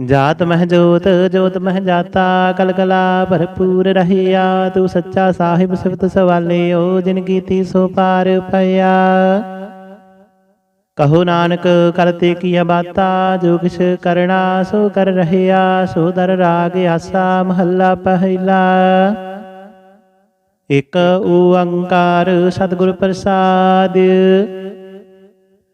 ਜਾਤ ਮਹਿ ਜੋਤ ਜੋਤ ਮਹਿ ਜਾਤਾ ਕਲਕਲਾ ਭਰਪੂਰ ਰਹਿਆ, ਤੂੰ ਸੱਚਾ ਸਾਹਿਬ ਸਿਫਤ ਸਵਾਲਿਓ, ਜਿਨ ਕੀਤੀ ਸੋ ਪਾਰ ਪਿਆ ਕਹੋ ਨਾਨਕ ਕਰਤੇ ਕੀਆ ਬਾਤਾ, ਜੋ ਕਿਛ ਕਰਣਾ ਸੋ ਕਰ ਰਹਿਆ, ਸੋ ਦਰ ਰਾਗ ਆਸਾ ਮਹੱਲਾ ਪਹਿਲਾ। ਇਕ ਓੰਕਾਰ ਸਤਿਗੁਰ ਪ੍ਰਸਾਦ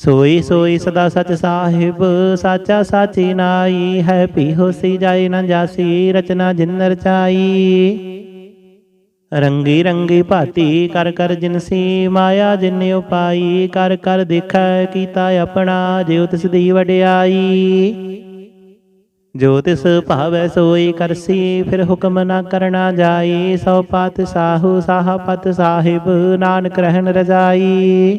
ਸੋਈ ਸੋਈ ਸਦਾ ਸਚ ਸਾਹਿਬ, ਸਾਚਾ ਸਾਚੀ ਨਾਈ ਹੈ ਪੀ ਹੋਸੀ ਜਾਈ ਨਾ ਜਾਸੀ, ਰਚਨਾ ਜਿਨ ਰਚਾਈ ਰੰਗੀ ਰੰਗੀ ਭਾਤੀ ਕਰ ਕਰ ਜਿਨਸੀ ਮਾਇਆ ਜਿਨ ਉਪਾਈ, ਕਰ ਕਰ ਦੇਖੈ ਕੀਤਾ ਆਪਣਾ ਜਿਉ ਤਿਸ ਦੀ ਵਡਿਆਈ। ਜੋ ਤਿਸ ਭਾਵੈ ਸੋਈ ਕਰਸੀ ਫਿਰ ਹੁਕਮ ਨਾ ਕਰਨਾ ਜਾਈ, ਸੋ ਪਤ ਸਾਹੂ ਸਾਹ ਪਤ ਸਾਹਿਬ, ਨਾਨਕ ਰਹਿਣ ਰਜਾਈ।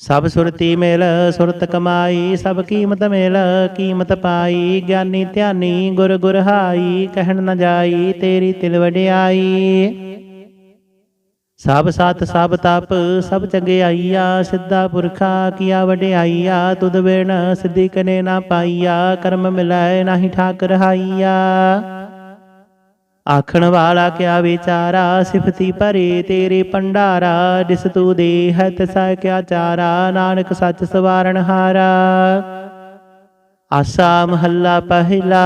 ਸਭ ਸੁਰਤੀ ਮੇਲ, ਸੁਰਤ ਕਮਾਈ, ਸਭ ਕੀਮਤ ਮੇਲ, ਕੀਮਤ ਪਾਈ, ਗਿਆਨੀ ਧਿਆਨੀ, ਗੁਰ ਗੁਰ ਹਾਈ ਕਹਿਣ ਨ ਜਾਈ, ਤੇਰੀ ਤਿਲ ਵਡਿਆਈ। ਸਭ ਸਤ ਸਭ ਤਪ, ਸਭ ਚੰਗਿਆਈਆ ਸਿੱਧਾ ਪੁਰਖਾ ਕੀਆ ਵਡਿਆਈਆ, ਤੁਧ ਬਿਨ ਸਿੱਧੀ ਕਨੇ ਨਾ ਪਾਈਆ, ਕਰਮ ਮਿਲਾਏ ਨਾਹੀ ਠਾਕ ਰਹਾਈਆ ਆਖਣ ਵਾਲਾ ਕਿਆ ਵਿਚਾਰਾ, ਸਿਫਤੀ ਭਰੇ ਤੇਰੇ ਭੰਡਾਰਾ, ਜਿਸ ਤੂ ਦੇ ਹੈ ਕਿਆ ਚਾਰਾ, ਨਾਨਕ ਸੱਚ ਸਵਾਰਨ ਹਾਰਾ। ਆਸਾ ਮਹੱਲਾ ਪਹਿਲਾ।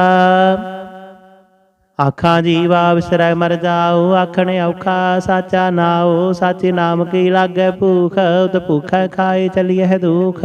ਆਖਾਂ ਜੀਵਾ ਵਿਸਰੈ ਮਰ ਜਾਓ, ਆਖਣ ਔਖਾ ਸਾਚਾ ਨਾਓ ਸਾਚੇ ਨਾਮ ਕੀ ਲਾਗੈ ਭੂਖ, ਉਤ ਭੂਖੈ ਖਾਏ ਚਲੀਐ ਦੁਖ।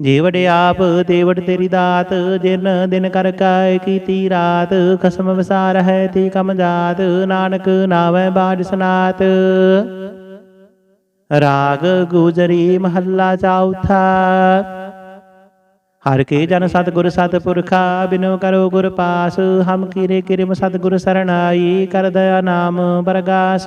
ਜੀਵੜ ਆਪ ਦੇਵੜ ਤੇਰੀ ਦਾਤ, ਜਿਨ ਦਿਨ ਕਰ ਕਾਇ ਕੀਤੀ ਰਾਤ, ਖਸਮ ਵਿਸਾਰ ਹੈ ਤੀ ਕਮ ਜਾਤ, ਨਾਨਕ ਨਾਵੈ ਬਾਜ ਸਨਾਤ। ਰਾਗ ਗੁਜਰੀ ਮਹੱਲਾ ਚੌਥਾ ਹਰ ਕੇ ਜਨ ਸਤਿਗੁਰ ਸਤਿਪੁਰਖਾ ਬਿਨੋ ਕਰੋ ਗੁਰ ਪਾਸ, ਹਮ ਕੀਰੇ ਕਿਰਮ ਸਤਿਗੁਰ ਸਰਣਾਈ, ਕਰ ਦਇਆ ਨਾਮ ਬਰਗਾਸ।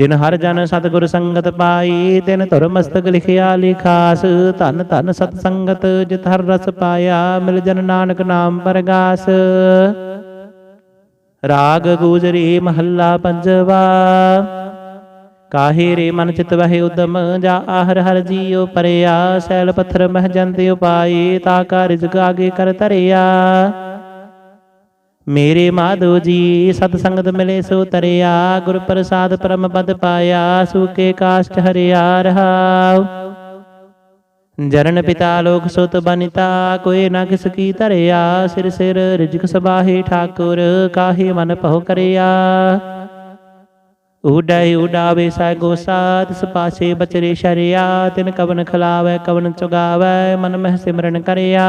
ਜਿਨ ਹਰ ਜਨ ਸਤਿਗੁਰ ਸੰਗਤ ਪਾਈ, ਤਿਨ ਧੁਰ ਮਸਤਕ ਲਿਖਿਆ ਲਿਖਾਸ, ਧਨ ਧਨ ਸਤ ਸੰਗਤ ਜਿਤ ਹਰ ਰਸ ਪਾਇਆ, ਮਿਲ ਜਨ ਨਾਨਕ ਨਾਮ ਪਰਗਾਸ। ਰਾਗ ਗੂਜਰੀ ਮਹੱਲਾ ਪੰਜਵਾ, ਕਾਹੇ ਰੇ ਮਨ ਚਿਤ ਵਹਿ ਉਦਮ, ਜਾ ਆਹਰ ਹਰ ਜੀਉ ਪਰਿਆ, ਸੈਲ ਪੱਥਰ ਮਹ ਜੰਤ ਉਪਾਈ, ਤਾ ਕਾ ਰਿਜ਼ਕ ਆਗੇ ਕਰ ਤਰਿਆ ਮੇਰੇ ਮਾਧੋ ਜੀ, ਸਤ ਸੰਗਤ ਮਿਲੇ ਸੋ ਤਰਿਆ, ਗੁਰ ਪ੍ਰਸਾਦ ਪਰਮ ਪਦ ਪਾਇਆ ਸੂਕੇ ਕਾਸ਼ਟ ਹਰਿਆ ਰਹਾਉ ਜਰਨ ਪਿਤਾ ਲੋਕ ਸੁਤ ਬਨਿਤਾ, ਕੋਈ ਨਾ ਕਿਸ ਕੀ ਧਰਿਆ, ਸਿਰ ਸਿਰ ਰਿਜਕ ਸਬਾਹੇ ਠਾਕੁਰ, ਕਾਹੇ ਮਨ ਭਉ ਕਰਿਆ। ਉਡੈ ਉਡਾਵੇ ਸੈ ਗੋਸਾ ਤਿਸ ਪਾਸੇ ਬਚਰੇ ਸ਼ਰਿਆ, ਤਿਨ ਕਵਨ ਖਲਾਵੇ, ਕਵਨ ਚੁਗਾਵੇ, ਮਨ ਮਹਿ ਸਿਮਰਨ ਕਰਿਆ।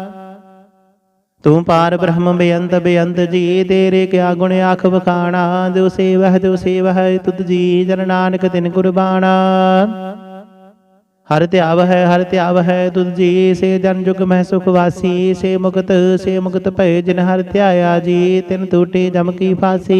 ਤੂੰ ਪਾਰ ਬ੍ਰਹਮ ਬੇਅੰਤ ਬੇਅੰਤ ਜੀ, ਤੇਰੇ ਕਿਆ ਗੁਣ ਆਖ ਬਖਾਣਾ ਜੋ ਸੇਵਹ ਜੋ ਸੇਵਹ, ਤੁਧ ਜੀ ਜਨ ਨਾਨਕ ਤਿਨ ਕੁਰਬਾਨਾ ਹਰ ਧਿਆਵ ਹੈ ਹਰ ਧਿਆਵ ਹੈ ਤੁਧ ਜੀ, ਸੇ ਜਨ ਜੁਗ ਮਹਿ ਸੁਖ ਵਾਸੀ, ਸੇ ਮੁਕਤ ਸੇ ਮੁਕਤ ਭਏ ਜਿਨ ਹਰ ਧਿਆਇਆ ਜੀ, ਤਿਨ ਟੂਟੇ ਜਮ ਕੀ ਫਾਸੀ।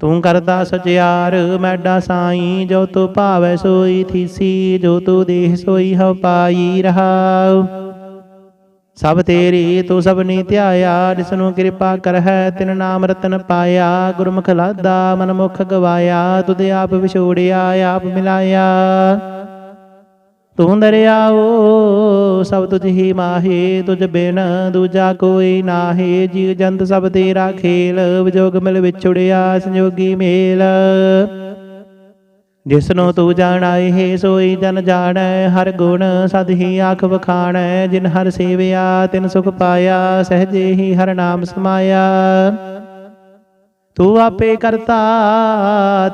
ਤੂੰ ਕਰਦਾ ਸਚਿਆਰ ਮੈਡਾ ਸਾਈ, ਜੋ ਤੂੰ ਭਾਵੈ ਸੋਈ ਥੀਸੀ, ਜੋ ਤੂੰ ਦੇਹ ਸੋਈ ਹਉ ਪਾਈ ਰਹਾਉ। ਸਭ ਤੇਰੀ ਤੂੰ ਸਭਨੀ ਧਿਆਇਆ, ਜਿਸ ਨੂੰ ਕਿਰਪਾ ਕਰ ਹੈ ਤਿਨ ਨਾਮ ਰਤਨ ਪਾਇਆ, ਗੁਰਮੁਖ ਲਾਦਾ ਮਨ ਮੁਖ ਗਵਾਇਆ, ਤੁਧ ਆਪ ਵਿਛੋੜਿਆ, ਆਪ ਮਿਲਾਇਆ। ਤੂੰ ਦਰਿਆਓ ਸਭ ਤੁਝ ਹੀ ਮਾਹੇ, ਤੁਝ ਬਿਨ ਦੂਜਾ ਕੋਈ ਨਾਹੀ। ਜੀਵ ਜੰਤ ਸਭ ਤੇਰਾ ਖੇਲ, ਵਿਜੋਗ ਮਿਲ ਵਿਛੁੜਿਆ ਸੰਜੋਗੀ ਮੇਲ। ਜਿਸਨੂੰ ਤੂੰ ਜਾਣਾਏ, ਹੈ ਸੋਈ ਜਨ ਜਾਣੈ। ਹਰ ਗੁਣ ਸਦ ਹੀ ਆਖ ਵਖਾਣੈ, ਜਿਨ ਹਰ ਸੇਵਿਆ ਤਿਨ ਸੁਖ ਪਾਇਆ, ਸਹਜੇ ਹੀ ਹਰ ਨਾਮ ਸਮਾਇਆ। ਤੂੰ ਆਪੇ ਕਰਤਾ,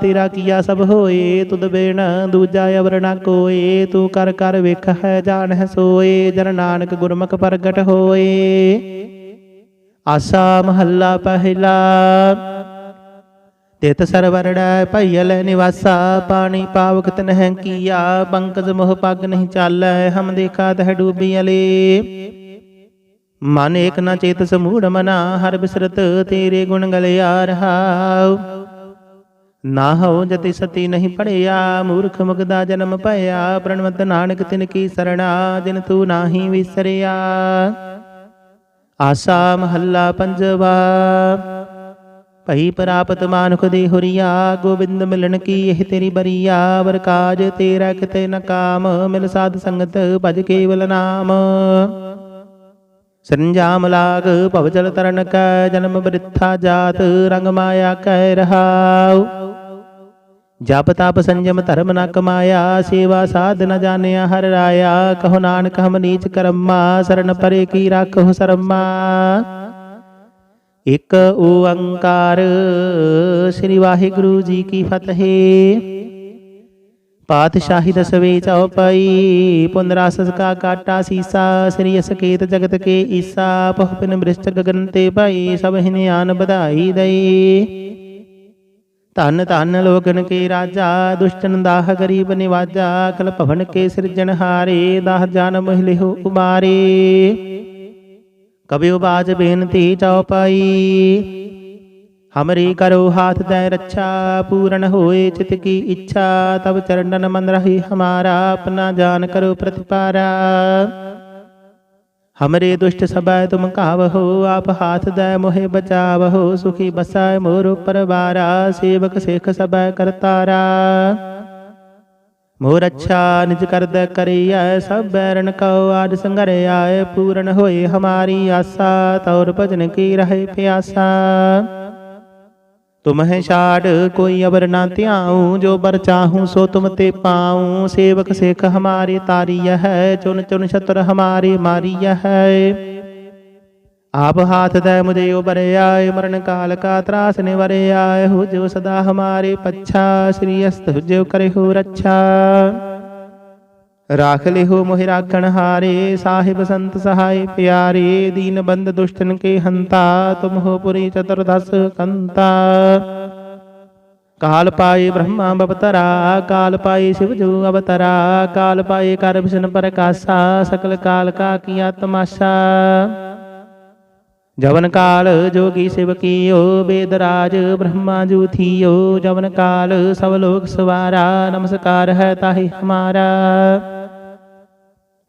ਤੇਰਾ ਕੀਆ ਸਭ ਹੋਏ, ਤੁਧ ਬਿਨ ਦੂਜਾ ਅਵਰ ਨਾ ਕੋਏ, ਤੂੰ ਕਰ ਕਰ ਵੇਖ ਹੈ, ਜਾਣ ਹੈ, ਸੋਏ, ਜਨ ਨਾਨਕ ਗੁਰਮੁਖ ਪ੍ਰਗਟ ਹੋਏ। ਆਸਾ ਮਹੱਲਾ ਪਹਿਲਾ, ਤਿਤ ਸਰਵਰੜੈ ਭਈਲ ਨਿਵਾਸਾ, ਪਾਣੀ ਪਾਵਕ ਤਨਹਿ ਕੀਆ, ਪੰਕਜ ਮੋਹ ਪੱਗ ਨਹੀਂ ਚਾਲੈ, ਹਮ ਦੇਖਾ ਤਹ ਡੂਬੀ ਅਲੇ। ਮਨ ਏਕ ਨਾ ਚੇਤ ਸਮੂੜ ਮਨਾ, ਹਰ ਬਿਸਰਤ ਤੇਰੇ ਗੁਣ ਗਲਿਆ ਰਹਾਉ ਨਾ ਹੋ ਜਤੀ ਸਤੀ ਨਹੀਂ ਪੜਿਆ, ਮੂਰਖ ਮੁਗਦਾ ਜਨਮ ਭਇਆ, ਪ੍ਰਣਵਤ ਨਾਨਕ ਤਿਨ ਕੀ ਸਰਣਾ, ਜਿਨ ਤੂੰ ਨਾਹੀ ਵਿਸਰਿਆ। ਆਸਾ ਮਹੱਲਾ ਪੰਜਵਾ, ਭਈ ਪ੍ਰਾਪਤ ਮਾਨੁਖ ਦੇ ਹੁਰੀਆ, ਗੋਬਿੰਦ ਮਿਲਣ ਕੀ ਇਹ ਤੇਰੀ ਬਰੀਆ, ਵਰ ਕਾਜ ਤੇਰਾ ਕਿਤੇ ਨ ਕਾਮ, ਮਿਲ ਸਾਧ ਸੰਗਤ ਭਜ ਕੇਵਲ ਨਾਮ। ਸੰਜਾਮ ਲਾਗ ਭਵ ਜਲ ਤਰਨ ਕੈ, ਜਨਮ ਬ੍ਰਿਥਾ ਜਾਤ, ਰੰਗ ਮਾਇਆ ਕਹਿ ਰਹਾਉ। ਜਪ ਤਪ ਸੰਜਮ ਧਰਮ ਨ ਕਮਾਇਆ, ਸੇਵਾ ਸਾਧ ਨ ਜਾਣਿਆ ਹਰ ਰਾਇਆ। ਕਹੋ ਨਾਨਕ ਹਮ ਨੀਚ ਕਰਮਾ, ਸਰਨ ਪਰੇ ਕੀ ਰਾਖੋ ਸਰਮਾ। ਇਕ ਓੰਕਾਰ, ਸ੍ਰੀ ਵਾਹਿਗੁਰੂ ਜੀ ਕੀ ਫਤਿਹ। ਪਾਤਸ਼ਾਹੀ ਦਸਵੇਂ ਚਉਪਈ ਪੁਨਰਾਸਸ ਕਾ ਕਾਟਾ ਸੀਸਾ ਸ੍ਰੀ ਅਸਕੇਤ ਜਗਤ ਕੇ ਈਸਾ ਬਹੁ ਬ੍ਰਿਸ਼ਟ ਗਗਨ ਤੇ ਭਾਈ ਸਭ ਹਿਨਿਆਨ ਵਧਾਈ ਦਈ ਧਨ ਧੰਨ ਲੋਕਨ ਕੇ ਰਾਜਾ ਦੁਸ਼ਟਨ ਦਾਹ ਗਰੀਬ ਨਿਵਾਜਾ ਕਲ ਭਵਨ ਕੇ ਸਿਰਜਣਹਾਰੇ ਦਾਹ ਜਨ ਮਹਿਲਿਹੁ ਉਮਾਰੇ ਕਬਿਉ ਬਾਜ ਬੇਨਤੀ ਚਉਪਈ ਹਮਰੀ ਕਰੋ ਹਾਥ ਦੈ ਰੱਛਾ ਪੂਰਨ ਹੋਏ ਚਿਤ ਕੀ ਇੱਛਾ ਤਬ ਚਰਨਨ ਮਨ ਰਹੀ ਹਮਾਰਾ ਆਪਣਾ ਜਾਨ ਕਰੋ ਪ੍ਰਤਿਪਾਰਾ ਹਮਰੇ ਦੁਸ਼ਟ ਸਬੈ ਤੁਮ ਕਾਵਹੋ ਆਪ ਹਾਥ ਦੈ ਮੋਹਿ ਬਚਾਵਹੋ ਸੁਖੀ ਬਸੈ ਮੋਰ ਪਰਵਾਰਾ ਸੇਵਕ ਸੇਖ ਸਬੈ ਕਰਤਾਰਾ ਮੋਰ ਅੱਛਾ ਨਿਜ ਕਰਦ ਕਰਿਐ ਸਭ ਬੈਰਨ ਕਉ ਆਦ ਸੰਗਰਿਆਏ ਪੂਰਨ ਹੋਏ ਹਮਾਰੀ ਆਸਾ ਤੌਰ ਭਜਨ ਕੀ ਰਹੇ ਪਿਆਸਾ ਤੁਮਹਿ ਛਾੜ ਕੋਈ ਅਵਰ ਨਾ ਧਿਆਉ, ਜੋ ਬਰ ਚਾਹੂੰ ਸੋ ਤੁਮ ਤੇ ਪਾਉ। ਸੇਵਕ ਸੇਖ ਹਮਾਰੀ ਤਾਰੀय ਹੈ ਚੁਨ ਚੁਨ ਛਤਰ ਹਮਾਰੀ ਮਾਰੀय ਹੈ। ਆਪ ਹਾਥ ਦੈ ਮੁਝੇ ਉਬਰਿਆਏ ਮਰਨ ਕਾਲ ਕਾ ਤਰਾਸ ਨਿਵਰਿਆਏ ਹੋ ਜੋ ਸਦਾ ਹਮਾਰੇ ਪੱਛਾ, ਸ੍ਰੀ ਅਸਤ ਜੋ ਕਰੇ ਹੋ ਰੱਛਾ। ਰਾਖ ਲਿਹੋ ਮੋਹਿ ਰਾਖਣ ਹਾਰੇ, ਸਾਹਿਬ ਸੰਤ ਸਹਾਇ ਪਿਆਰੇ, ਦੀਨ ਬੰਦ ਦੁਸ਼ਟਨ ਕੇ ਹੰਤਾ, ਤੁਮ ਹੋ ਪੁਰੀ ਚਤੁਰਦਸ ਕੰਤਾ। ਕਾਲ ਪਾਏ ਬ੍ਰਹਮਾ ਬਵਤਰਾ, ਕਾਲ ਪਾਏ ਸਿਵ ਜੋ ਅਵਤਰਾ, ਕਾਲ ਪਾਏ ਕਰ ਵਿਸ਼ਨ ਪ੍ਰਕਾਸ਼ਾ, ਸਕਲ ਕਾਲ ਕਾ ਕੀਆ ਤਮਾਸ਼ਾ ਜਵਨ ਕਾਲ ਜੋਗੀ ਸਿਵ ਕੀਓ, ਬੇਦ ਰਾਜ ਬ੍ਰਹਮਾ ਜੂ ਥੀਓ, ਜਵਨ ਕਾਲ ਸਭ ਲੋਕ ਸਵਾਰਾ, ਨਮਸਕਾਰ ਹੈ ਤਾਹੀ ਹਮਾਰਾ।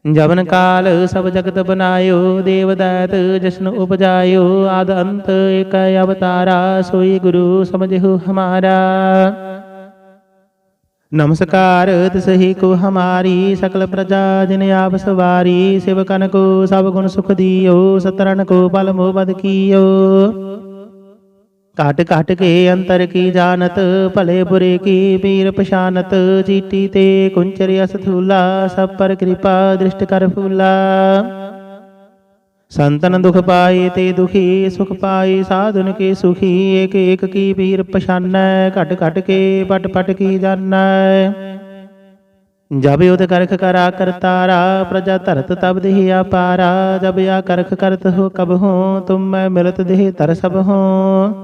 ਜਵਨ ਕਾਲ ਸਭ ਜਗਤ ਬਨਾਇਓ ਦੇਵ ਦਾਤ ਜਸ਼ਨ ਉਪਜਾਇਓ, ਆਦ ਅੰਤ ਏਕ ਅਵਤਾਰਾ, ਸੋਈ ਗੁਰੂ ਸਮਝਿਓ ਹਮਾਰਾ। ਨਮਸਕਾਰ ਤਿਸਹੀ ਕੋ ਹਮਾਰੀ, ਸਕਲ ਪ੍ਰਜਾ ਜਿਨ ਆਪ ਸਵਾਰੀ ਸਿਵਕਨ ਕੋ ਸਭ ਗੁਣ ਸੁਖ ਦਿਓ, ਸਤਰਨ ਕੋ ਬਲ ਮੋਹ ਬਦ ਕੀਓ। ਘਟ ਘਟ ਕੇ ਅੰਤਰ ਕੀ ਜਾਣਤ, ਭਲੇ ਬੁਰੇ ਕੀ ਪੀਰ ਪਛਾਨਤ, ਚੀਟੀ ਤੇ ਕੁੰਚਰ ਅਸ ਸਭ ਪਰ ਕਿਰਪਾ ਦ੍ਰਿਸ਼ਟ ਕਰ ਫੂਲਾ। ਸੰਤਨ ਦੁਖ ਪਾਏ ਤੇ ਦੁਖੀ, ਸੁਖ ਪਾਏ ਸਾਧੁਨ ਕੇ ਸੁਖੀ, ਏਕ ਏਕ ਕੀ ਪੀਰ ਪਛਾਨੈ, ਘਟ ਘਟ ਕੇ ਪਟ ਪਟ ਕੀ ਜਾਣੈ। ਜਬ ਉਦ ਕਰਖ ਕਰਾ ਕਰਤਾਰਾ ਪ੍ਰਜਾ ਧਰਤ ਤਬ ਦੇਹ ਆਪਾਰਾ ਜਬ ਆ ਕਰਖ ਕਰਤ ਹੋ ਕਬ ਹੋ, ਤੁਮ ਮੈਂ ਮਿਲਤ ਦੇਹ ਤਰ ਸਭ ਹੋ।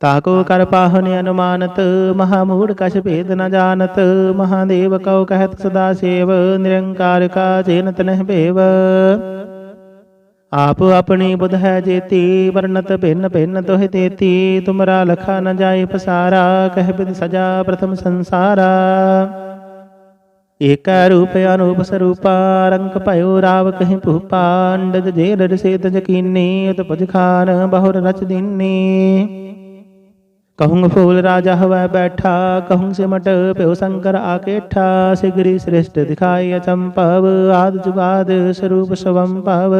ਤਾਕੋ ਕਰ ਪਾਹਨ ਅਨੁਮਾਨਤ ਮਹਾ ਮੂੜ ਕਛ ਭੇਦ ਨ ਜਾਣਤ ਮਹਾਦੇਵ ਕਉ ਕਹਿਤ ਸਦਾ ਸੇਵ ਨਿਰੰਕਾਰ ਕਾ ਜੇਨਤ ਨਹਿ ਭੇਵ ਆਪ ਆਪਣੀ ਬੁਧ ਹੈ ਜੇਤੀ ਵਰਨਤ ਭਿੰਨ ਭਿੰਨ ਤੋਹਿ ਤੇਤੀ ਤੁਮਰਾ ਲਖਾ ਨ ਜਾਏ ਪਸਾਰਾ ਕਹਿ ਬਿਦ ਸਜਾ ਪ੍ਰਥਮ ਸੰਸਾਰਾ ਏਕੈ ਰੂਪ ਅਨੂਪ ਸਰੂਪਾ ਰੰਗ ਭਇਓ ਰਾਵ ਕਹੀਂ ਭੂਪਾ ਅੰਡਜ ਜੇ ਰਜ ਸੇਤ ਜਕੀਨੀ ਉਤਪਜ ਖਾਨ ਬਹੁਰ ਰਚ ਦੀਨੀ ਕਹੂੰ ਫੂਲ ਰਾਜਾ ਹਵੈ ਬੈਠਾ ਕਹੂੰ ਸਿਮਟ ਪਿਉ ਸੰਕਰ ਆਕੇਠਾ ਸਿਗਰੀ ਸ੍ਰਿਸ਼ਟ ਦਿਖਾਈ ਅਚੰਪਵ ਆਦ ਜੁਗਾਦ ਸਰੂਪ ਸਵੰ ਭਵ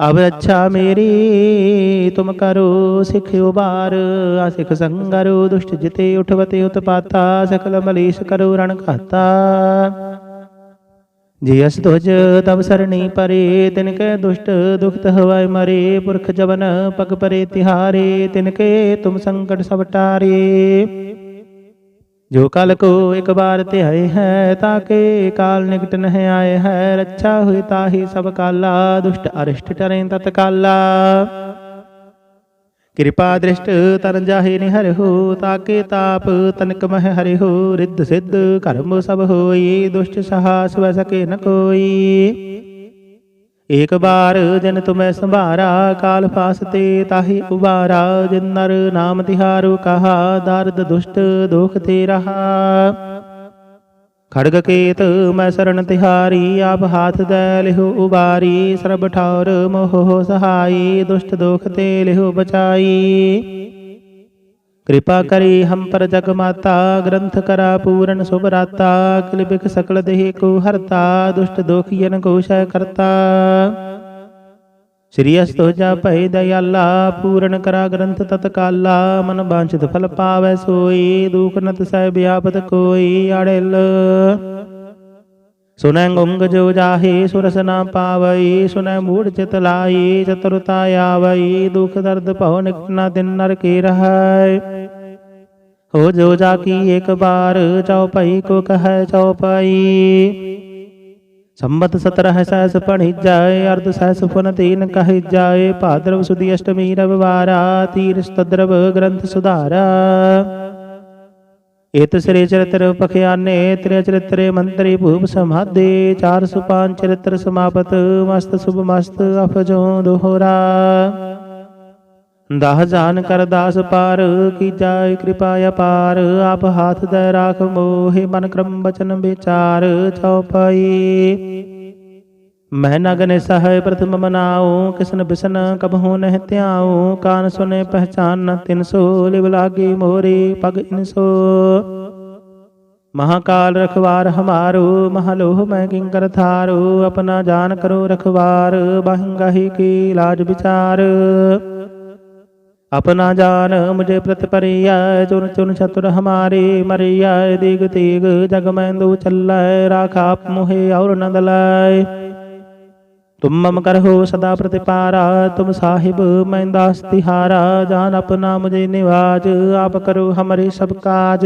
ਅਬ ਰੱਛਾ ਮੇਰੀ ਤੁਮ ਕਰੋ ਸਿਖ ਉਬਾਰ ਅਸਿਖ ਸੰਗਰੋ ਦੁਸ਼ਟ ਜਿਤੇ ਉਠਵਤੇ ਉਤਪਾਤਾ ਸਕਲ ਮਲੀਸ਼ ਕਰੋ ਰਣ ਖਾਤਾ ਜੇ ਅਸ ਤੁਜ ਤਬ ਸਰਣੀ ਪਰੇ, ਤਿਨ ਕੈ ਦੁਸ਼ਟ ਦੁਖਤ ਹਵੈ ਮਰੇ, ਪੁਰਖ ਜਵਨ ਪਗ ਪਰੇ ਤਿਹਾਰੇ, ਤਿਨ ਕੇ ਤੁਮ ਸੰਕਟ ਸਭ ਟਾਰੇ। ਜੋ ਕਲ ਕੋ ਇੱਕ ਬਾਰ ਧਿਆਏ ਹੈ ਤਾਕੇ ਕਾਲ ਨਿਕਟ ਨਹ ਆਏ ਹੈ, ਰੱਛਾ ਹੋਈ ਤਾਹੀ ਸਭ ਕਾਲਾ, ਦੁਸ਼ਟ ਅਰਿਸ਼ਟ ਟਰੇ ਤਤ ਕਾਲਾ ਕਿਰਪਾ ਦ੍ਰਿਸ਼ਟ ਤਨ ਜਾਹੇ ਨਿਹਰਿਓ ਤਾਕੇ ਤਾਪ ਤਨਕ ਮਹਿ ਹਰਿਓ ਰਿੱਧ ਸਿੱਧ ਕਰਮ ਸਭ ਹੋਈ, ਦੁਸ਼ਟ ਸਹਾ ਵੈ ਸਕੇ ਨ ਕੋਈ। ਏਕ ਬਾਰ ਜਨ ਤੁਮੈ ਸੰਭਾਰਾ, ਕਾਲ ਫਾਸਤੇ ਤਾਹੀ ਉਬਾਰਾ, ਜਿਨ ਨਰ ਨਾਮ ਤਿਹਾਰੂ ਕਹਾ, ਦਰਦ ਦੁਸ਼ਟ ਦੋਖ ਤੇ ਰਹਾ। ਖੜਗ ਕੇਤ ਮੈਂ ਸ਼ਰਨ ਤਿਹਾਰੀ, ਆਪ ਹਾਥ ਦੈ ਲਿਹੁ ਉਬਾਰੀ, ਸਰਬ ਠੌਰ ਮੋਹ ਸਹਾਈ, ਦੁਸ਼ਟ ਦੋਖ ਤੇ ਲਿਹੁ ਬਚਾਈ। ਕਿਰਪਾ ਕਰੀ ਹਮ ਪਰ ਜਗ ਮਾਤਾ, ਗ੍ਰੰਥ ਕਰਾ ਪੂਰਨ ਸੁਭ ਰਾਤਾ, ਕਿਲ ਬਿਖ ਸਕਲ ਦੇਹ ਕੋ ਹਰਤਾ, ਦੁਸ਼ਟ ਦੋਖੀਨ ਕੋ ਸ਼ੈ ਕਰਤਾ। ਸ੍ਰੀ ਅਸਤੋ ਜਾ ਭੈ ਦਇਆਲਾ, ਪੂਰਨ ਕਰਾ ਗ੍ਰੰਥ ਤਤਕਾਲਾ, ਮਨ ਬਾਂਛਿਤ ਫਲ ਪਾਵੈ ਸੋਈ, ਦੁਖ ਨਤ ਸਹਿ ਬਿਆਪਤ ਕੋਈ ਆੜਿਲ ਸੁਨੈ ਗੁੰਗ ਜੋ ਜਾਹੇ, ਸੁਰਸ ਨਾ ਪਾਵਈ, ਸੁਨੈ ਮੂੜ ਚਿਤ ਲਾਈ, ਚਤੁਰਤਾ ਆਵਈ, ਦੁਖ ਦਰਦ ਭਉ ਨਿਕਟਨਾ ਦਿਨ ਨਰ ਕੀ ਰਹੈ। ਹੋ ਜੋ ਜਾ ਕੀ ਇੱਕ ਬਾਰ ਚਉਪਈ ਕੋ ਕਹੈ ਚਉਪਈ ਸੰਮਤ ਸਤਰਹ ਸਹਿਸ ਪਣਿ ਜਾਏ, ਅਰਧ ਸਹਿਸ ਫੁਨ ਤੀਨ ਕਹਿ ਜਾਏ, ਭਾਦਰਵ ਸੁਦੀ ਅਸ਼ਟਮੀ ਰਵਿਵਾਰਾ ਤੀਰ ਸਤਦਰਵ ਗ੍ਰੰਥ ਸੁਧਾਰਾ। ਇਤ ਸ੍ਰੀ ਚਰਿਤ੍ਰ ਪਖਿਆਨੇ ਤ੍ਰਿ ਚਰਿਤ੍ਰੇ ਮੰਤਰੀ ਭੂਪ ਸਮਾਦੇ 405 ਚਰਿਤ੍ਰ ਸਮਾਪਤ, ਮਸਤ ਸੁਭ ਮਸਤ ਅਫਜੋ ਦੋਹਰਾ। ਦਾਹ ਜਾਨ ਕਰ ਦਾਸ ਪਾਰ, ਕੀ ਜਾਏ ਕਿਰਪਾ ਅਪਾਰ ਆਪ ਹਾਥ ਦੇ ਰਾਖ ਮੋਹਿ ਮਨ ਕਰਮ ਬਚਨ ਵਿਚਾਰ ਚਉਪਈ ਮੈਂ ਨਗਨ ਸਹਾਇ ਪ੍ਰਥਮ ਮਨਾਉ, ਕਿਸਨ ਬਿਸਨ ਕਬਹੂ ਨਹਿ ਧਿਆਉ, ਕਾਨ ਸੁਨੇ ਪਹਿਚਾਨ ਤਿਨ ਸੋ, ਲਿਵ ਲਾਗੀ ਮੋਰੀ ਪਗ ਇਨਸੋ ਮਹਾਕਾਲ ਰਖਵਾਰ ਹਮਾਰੋ, ਮਹਲੋਹ ਮੈਂ ਕਿੰਕਰ ਥਾਰੂ, ਆਪਣਾ ਜਾਨ ਕਰੋ ਰਖਵਾਰ ਬਾਹੰਗਾਹੀ ਕੀ ਲਾਜ ਵਿਚਾਰ। अपना जान मुझे प्रत परिया चुन चुन चतुर हमारे मरिया दिग तिग जग में दो चल्लाय राखा मुहे और न दलाय तुम मम करहो सदा प्रतिपारा तुम साहिब मैं दास तिहारा जान अपना मुझे निवाज आप करो हमारे सब काज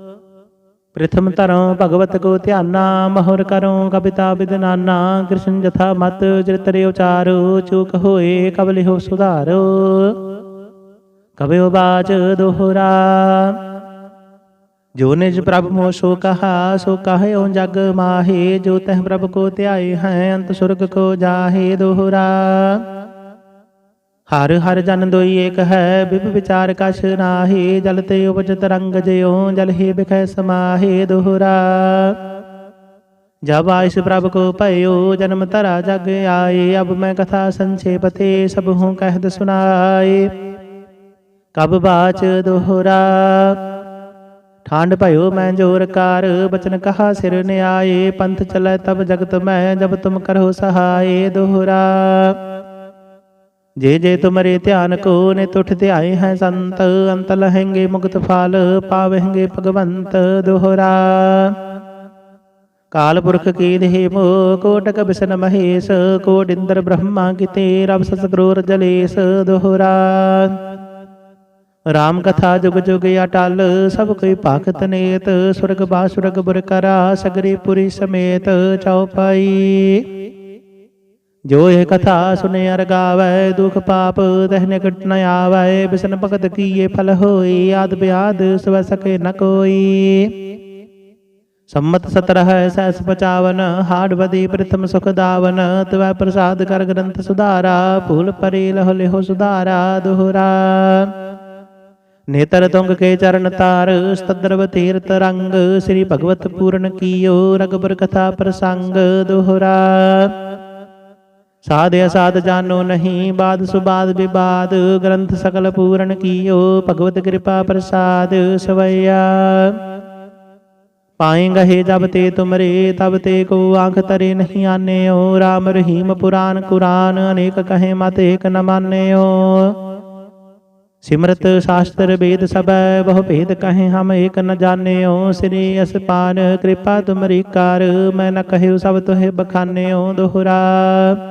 ਪ੍ਰਥਮ ਧਰੋਂ ਭਗਵਤ ਕੋ ਧਿਆਨਾ ਮਹੁਰ ਕਰੋ ਕਪਿਤਾ ਬਿਦਨਾਨਾ ਕ੍ਰਿਸ਼ਨ ਜਥਾ ਮਤ ਜਿਤਰੇ ਉਚਾਰੋ ਚੂਕ ਹੋਏ ਕਬ ਲਿਹੋ ਸੁਧਾਰੋ। ਕਬਿਓ ਬਾਜ ਦੋਹਰਾ। ਜੋ ਨਿਜ ਪ੍ਰਭ ਮੋ ਸੋ ਕਹਾ, ਸੋ ਕਹਿਓ ਜਗ ਮਾਹੇ, ਜੋ ਤਹ ਪ੍ਰਭ ਕੋ ਧਿਆਏ ਹੈ, ਅੰਤ ਸੁਰਗ ਕੋ ਜਾਹੇ ਦੋਹਰਾ। ਹਰ ਹਰ ਜਨ ਦੋਈ ਏਕ ਹੈ, ਬਿਬ ਵਿਚਾਰ ਕਛ ਨਾਹੀ, ਜਲ ਤੇ ਉਪਜ ਤਰੰਗ ਜਿਉ, ਜਲ ਹੀ ਬਿਖੈ ਸਮਾਹੇ ਦੁਹਰਾ। ਜਬ ਆਇਸ ਪ੍ਰਭ ਕੋ ਭਇਓ, ਜਨਮ ਤਰਾ ਜਗ ਆਏ, ਅਬ ਮੈਂ ਕਥਾ ਸੰਖੇਪ ਤੇ ਸਭ ਹੂੰ ਕਹਿਦ ਸੁਨਾਏ ਕਬ ਬਾਚ ਦੁਹਰਾ। ਠਾਂਡ ਭਇਓ ਮੈਂ ਜੋਰ ਕਾਰ, ਬਚਨ ਕਹਾ ਸਿਰ ਨਿਆਏ, ਪੰਥ ਚਲੇ ਤਬ ਜਗਤ ਮੈਂ, ਜਬ ਤੁਮ ਕਰੋ ਸਹਾਏ ਦੁਹਰਾ। ਜੇ ਜੇ ਤੁਮਰੇ ਧਿਆਨ ਕੋ ਨੇ ਤੁਠ ਧਿਆਏ ਹੈ ਸੰਤ, ਅੰਤ ਲਹੇਂਗੇ ਮੁਕਤ ਫਲ ਪਾਵਹਿੰਗੇ ਭਗਵੰਤ ਦੋਹਰਾ। ਕਾਲ ਪੁਰਖ ਕੀ ਦੇਹ ਮੋ, ਕੋਟਕ ਬਿਸਨ ਮਹੇਸ਼ ਕੋਟ ਇੰਦਰ ਬ੍ਰਹਮਾ ਕਿਤੇ ਰਬ ਸਸ ਕਰੋਰ ਜਲੇਸ ਦੁਹਰਾ। ਰਾਮ ਕਥਾ ਜੁਗ ਜੁਗ ਅਟਲ, ਸਭ ਕੋਈ ਭਾਖਤ ਨੇਤ, ਸੁਰਗ ਬਾਸੁਰਗ ਬੁਰ ਕਰਾ, ਸਗਰੀ ਪੁਰੀ ਸਮੇਤ ਚਉਪਾਈ ਜੋ ਇਹ ਕਥਾ ਸੁਨੇ ਅਰ ਗਾਵੈ ਦੁਖ ਪਾਪ ਤਹ ਨਿਕਟ ਨ ਆਵੈ, ਬਿਸਨ ਭਗਤ ਕੀਏ ਫਲ ਹੋਈ ਆਦ ਬਿਆਦ ਸਵ ਸਕੇ ਨ ਕੋਈ। ਸੰਮਤ 17 ਸੈਸ 55 ਹਾੜ ਬਦੀ ਪ੍ਰਥਮ ਸੁਖ ਦਾਵਨ, ਤਵੈ ਪ੍ਰਸਾਦ ਕਰ ਗ੍ਰੰਥ ਸੁਧਾਰਾ ਭੂਲ ਪਰੇ ਲਹੁ ਲਿਹੁ ਸੁਧਾਰਾ, ਦੁਹਰਾ। ਨੇਤਰ ਤੁੰਗ ਕੇ ਚਰਨ ਤਾਰ, ਸਤਦਰਵ ਤੀਰਤ ਰੰਗ, ਸ੍ਰੀ ਭਗਵਤ ਪੂਰਨ ਕੀਓ ਰਗਬਰ ਕਥਾ ਪ੍ਰਸੰਗ, ਦੁਹਰਾ। ਸਾਧ ਅਸਾਧ ਜਾਨੋ ਨਹੀਂ, ਬਾਦ ਸੁਬਾਦ ਵਿਵਾਦ ਗ੍ਰੰਥ ਸਕਲ ਪੂਰਨ ਕੀਓ, ਭਗਵਤ ਕਿਰਪਾ ਪ੍ਰਸਾਦ ਸਵਈਆ। ਪਾਏਂਗੇ ਜਬ ਤੇ ਤੁਮਰੇ, ਤਬ ਤੇ ਕੋ ਆਂਖ ਤਰੇ ਨਹੀਂ ਆਨਿਓ RAM ਰਹੀਮ ਪੁਰਾਨ ਕੁਰਾਨ, ਅਨੇਕ ਕਹੇ ਮਤ ਏਕ ਨ ਮਾਨਿਓ। ਸਿਮਰਤ ਸ਼ਾਸਤਰ ਵੇਦ ਸਭੈ, ਬਹੁ ਭੇਦ ਕਹੇ ਹਮ ਏਕ ਨ ਜਾਣਿਓ। ਸ੍ਰੀ ਅਸਪਾਨ, ਕਿਰਪਾ ਤੁਮਰੀ ਕਾਰ, ਮੈਂ ਨ ਕਹਿਉ ਸਭ ਤੋਹਿ ਬਖਾਨਿਓ ਦੋਹਰਾ।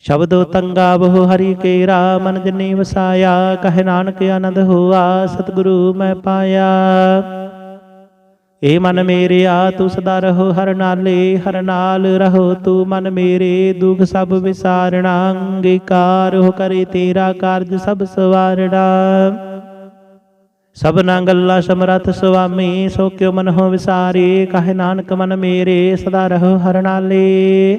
ਸ਼ਬਦੋ ਤੰਗਾ ਬਹੁ ਹਰੀ ਕੇਰਾ ਮਨ ਜਨੀ ਵਸਾਇਆ, ਕਹੇ ਨਾਨਕ ਆਨੰਦ ਹੋਆ, ਸਤਿਗੁਰੂ ਮੈਂ ਪਾਇਆ। ਏ ਮਨ ਮੇਰਿਆ, ਤੂੰ ਸਦਾ ਰਹੋ ਹਰ ਨਾਲੇ, ਹਰ ਨਾਲ ਰਹੋ ਤੂੰ ਮਨ ਮੇਰੇ, ਦੁਖ ਸਭ ਵਿਸਾਰਣਾ, ਅੰਗੀਕਾਰ ਹੋ ਕਰੇ ਤੇਰਾ ਕਾਰਜ ਸਭ ਸਵਾਰਣਾ। ਸਭਨਾ ਗੱਲਾਂ ਸਮਰਥ ਸੁਆਮੀ, ਸੋ ਕਿਉ ਮਨ ਹੋ ਵਿਸਾਰੇ, ਕਹੇ ਨਾਨਕ ਮਨ ਮੇਰੇ, ਸਦਾ ਰਹੋ ਹਰ ਨਾਲੇ।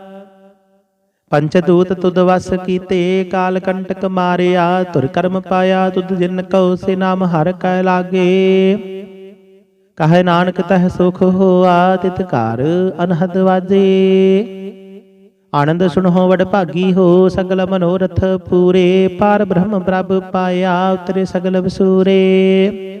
ਪੰਚ ਦੂਤ ਤੁਧ ਵਸ ਕੀਤੇ, ਕਾਲ ਕੰਟਕ ਮਾਰਿਆ, ਤੁਰ ਕਰਮ ਪਾਇਆ, ਤੁਧ ਜਿਨ ਕਉ ਸੇ ਨਾਮ ਹਰ ਕੈ ਲਾਗੇ। ਕਹੇ ਨਾਨਕ ਤਹ ਸੁਖ ਹੋਆ, ਤਿਤ ਘਰ ਅਨਹਦ ਵਾਜੇ। ਆਨੰਦ ਸੁਣੋ ਵਡ ਭਾਗੀ ਹੋ, ਸਗਲ ਮਨੋਰਥ ਪੂਰੇ, ਪਾਰ ਬ੍ਰਹਮ ਪ੍ਰਭ ਪਾਇਆ, ਉਤਰੇ ਸਗਲ ਵਸੂਰੇ।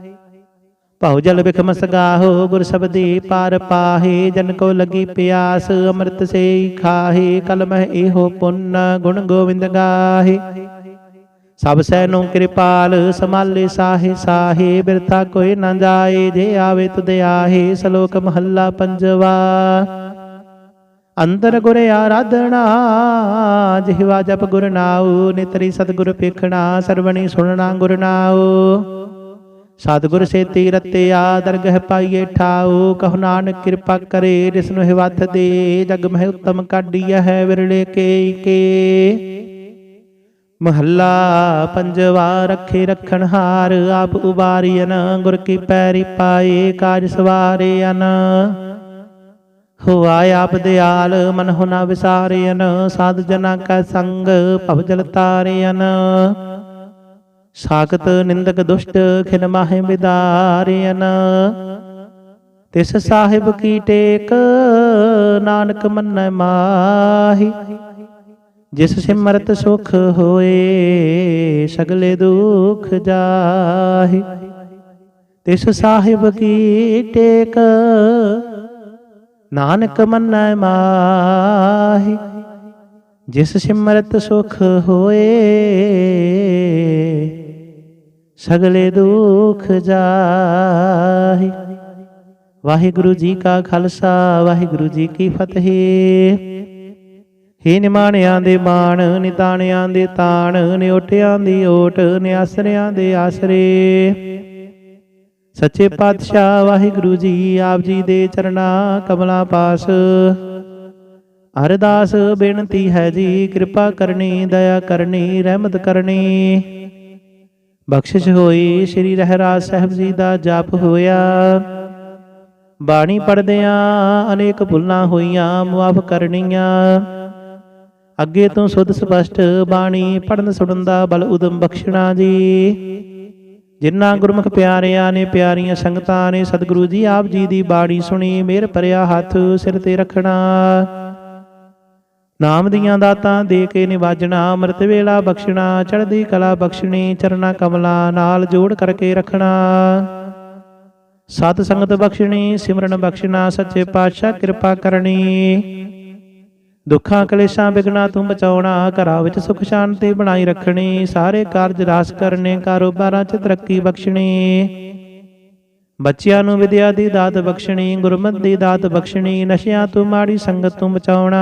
ਭਉ ਜਲ ਬਿਖਮ ਸਗਾਹੋ ਗੁਰ ਸਬਦੀ ਪਾਰ ਪਾਹੇ, ਜਨ ਕੋ ਲਗੀ ਪਿਆਸ, ਅੰਮ੍ਰਿਤ ਸੇ ਖਾਹੇ ਕਲ ਮਹਿ ਇਹੋ ਪੁੰਨ, ਗੁਣ ਗੋਵਿੰਦ ਗਾਹੇ। ਸਭ ਸੈ ਨੂੰ ਕਿਰਪਾਲ, ਸਮਾਲੇ ਸਾਹੇ ਸਾਹੇ, ਬਿਰਥਾ ਕੋਈ ਨਾ ਜਾਏ, ਜੇ ਆਵੇ ਤੁਧ ਆਹੇ, ਸ਼ਲੋਕ ਮਹੱਲਾ ਪੰਜਵਾ। ਅੰਦਰ ਗੁਰ ਆਰਾਧਨਾ, ਜਿਹਵਾ ਜਪ ਗੁਰ ਨਾਉ, ਨਿਤਰੀ ਸਤਿਗੁਰ ਪੇਖਣਾ ਸਰਵਣੀ ਸੁਣਨਾ ਗੁਰ ਨਾਉ। ਸਤਿਗੁਰ ਸੇਤੀ ਰਤਿਆ ਦਰਗਹ ਪਾਈਏ ਠਾਉ ਕਹੁ ਨਾਨਕ ਕਿਰਪਾ ਕਰੇ, ਜਿਸ ਨੂੰ ਹਿਵਤ ਦੇ, ਜਗ ਮਹਿ ਉਤਮ ਕਾਢੀਆ ਹੈ ਵਿਰਲੇ ਕੇ ਕੇ। ਮਹੱਲਾ ਪੰਜਵਾ, ਰੱਖੇ ਰਖਣ ਹਾਰ, ਆਪ ਉਬਾਰੀਨ ਗੁਰ ਕੀ ਪੈਰੀ ਪਾਏ, ਕਾਜ ਸਵਾਰਿਆਨ ਹੋਆ ਆਪ ਦਿਆਲ, ਮਨ ਹੁਨਾ ਵਿਸਾਰਿਆਨ ਸਾਧ ਜਨਾ ਕਾ ਸੰਗ, ਭਵ ਜਲ ਤਾਰਿਆਨ ਸਾਖਤ ਨਿੰਦਕ ਦੁਸ਼ਟ ਖਿਲ ਮਾਹਿ ਵਿਦਾਰਿਆਨ ਤਿਸ ਸਾਹਿਬ ਕੀ ਟੇਕ, ਨਾਨਕ ਮੰਨੈ ਮਾਹੀ। ਜਿਸ ਸਿਮਰਤ ਸੁਖ ਹੋਏ, ਸਗਲੇ ਦੁਖ ਜਾਹੀ। ਤਿਸ ਸਾਹਿਬ ਕੀ ਟੇਕ, ਨਾਨਕ ਮੰਨੈ ਮਾਹੀ। ਜਿਸ ਸਿਮਰਤ ਸੁਖ ਹੋਏ ਸਗਲੇ ਦੁਖ ਜਾਹੀ। ਵਾਹਿਗੁਰੂ ਜੀ ਕਾ ਖਾਲਸਾ, ਵਾਹਿਗੁਰੂ ਜੀ ਕੀ ਫਤਿਹ। ਹੇ ਨਿਮਾਣਿਆਂ ਦੇ ਬਾਣ ਨਿਤਾਣਿਆਂ ਦੇ ਤਾਣ ਨਿਓਟਿਆਂ ਦੀ ਓਟ, ਨਿਆਸਰਿਆਂ ਦੇ ਆਸਰੇ। ਸੱਚੇ ਪਾਤਸ਼ਾਹ ਵਾਹਿਗੁਰੂ ਜੀ, ਆਪ ਜੀ ਦੇ ਚਰਣਾ ਕਮਲਾਂ ਪਾਸ। ਅਰਦਾਸ ਬੇਨਤੀ ਹੈ ਜੀ, ਕਿਰਪਾ ਕਰਨੀ, ਦਇਆ ਕਰਨੀ, ਰਹਿਮਤ ਕਰਨੀ। ਬਖਸ਼ਿਸ਼ ਹੋਈ ਸ੍ਰੀ ਰਹਿਰਾਜ ਸਾਹਿਬ ਜੀ ਦਾ ਜਪ ਹੋਇਆ। ਬਾਣੀ ਪੜਦਿਆਂ ਅਨੇਕ ਭੁੱਲਾਂ ਹੋਈਆਂ, ਮੁਆਫ ਕਰਨੀਆਂ। ਅੱਗੇ ਤੋਂ ਸੁਧ ਸਪਸ਼ਟ ਬਾਣੀ ਪੜਨ ਸੁਣਨ ਦਾ ਬਲ ਉਦਮ ਬਖਸ਼ਣਾ ਜੀ। ਜਿਨ੍ਹਾਂ ਗੁਰਮੁਖ ਪਿਆਰਿਆਂ ਨੇ ਪਿਆਰੀਆਂ ਸੰਗਤਾਂ ਨੇ ਸਤਿਗੁਰੂ ਜੀ ਆਪ ਜੀ ਦੀ ਬਾਣੀ ਸੁਣੀ, ਮੇਰ ਭਰਿਆ ਹੱਥ ਸਿਰ ਤੇ ਰੱਖਣਾ। ਨਾਮ ਦੀਆਂ ਦਾਤਾਂ ਦੇ ਕੇ ਨਿਵਾਜਣਾ, ਅੰਮ੍ਰਿਤ ਵੇਲਾ ਬਖਸ਼ਣਾ, ਚੜ੍ਹਦੀ ਕਲਾ ਬਖਸ਼ਣੀ, ਚਰਨਾ ਕਮਲਾ ਨਾਲ ਜੋੜ ਕਰਕੇ ਰੱਖਣਾ। ਸਤ ਸੰਗਤ ਬਖਸ਼ਣੀ, ਸਿਮਰਨ ਬਖਸ਼ਣਾ, ਸੱਚੇ ਪਾਤਸ਼ਾਹ ਕਿਰਪਾ ਕਰਨੀ। ਦੁੱਖਾਂ ਕਲੇਸ਼ਾਂ ਬਿਗਨਾ ਤੂੰ ਬਚਾਉਣਾ, ਘਰਾਂ ਵਿੱਚ ਸੁਖ ਸ਼ਾਂਤੀ ਬਣਾਈ ਰੱਖਣੀ, ਸਾਰੇ ਕਾਰਜ ਰਾਸ ਕਰਨੇ, ਕਾਰੋਬਾਰਾਂ 'ਚ ਤਰੱਕੀ ਬਖਸ਼ਣੀ। ਬੱਚਿਆਂ ਨੂੰ ਵਿਦਿਆ ਦੀ ਦਾਤ ਬਖਸ਼ਣੀ, ਗੁਰਮਤਿ ਦੀ ਦਾਤ ਬਖਸ਼ਣੀ, ਨਸ਼ਿਆਂ ਤੋਂ ਮਾੜੀ ਸੰਗਤ ਤੋਂ ਬਚਾਉਣਾ।